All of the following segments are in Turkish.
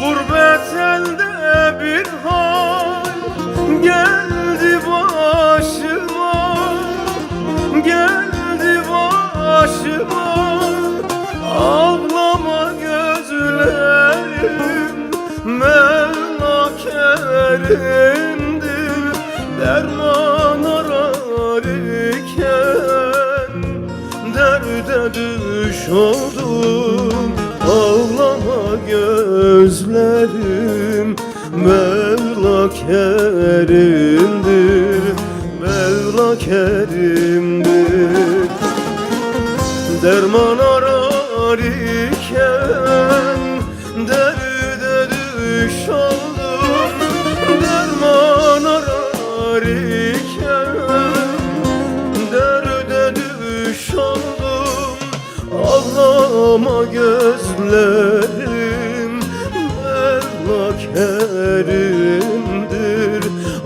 Gurbet elde bir hal. Geldi başıma. Geldi başıma. Ağlama gözlerim. Mevla kerimdir Derman arar iken Derde düş oldum. Kerimdir Mevla kerimdir. Derman arar iken Derde düş oldum. Derman arar iken Derde düş oldum. Ağlama gözlerim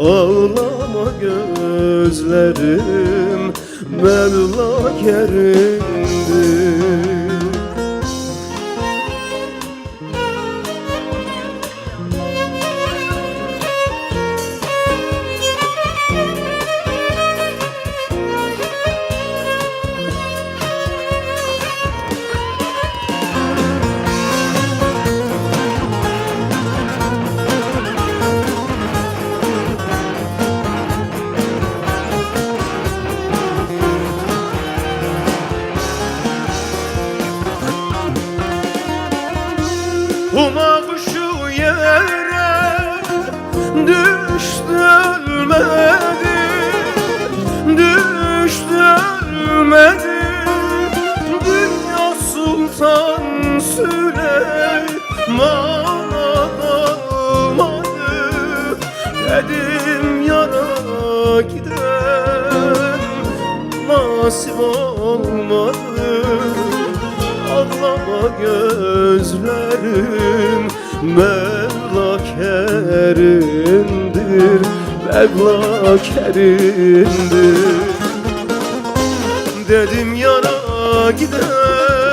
Ağlama gözlerim Mevla kerimdir yere düştü Dünya Sultan Süleyman'a dalmadı Dedim yara giden nasip olmadı. Ağlama gözlerim Mevla kerimdir Mevla kerimdir. Dedim yara giden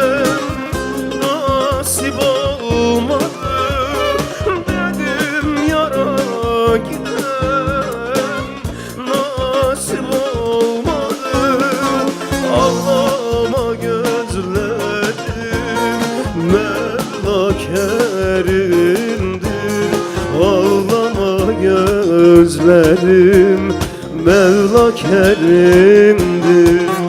gözlerim Mevla kerimdir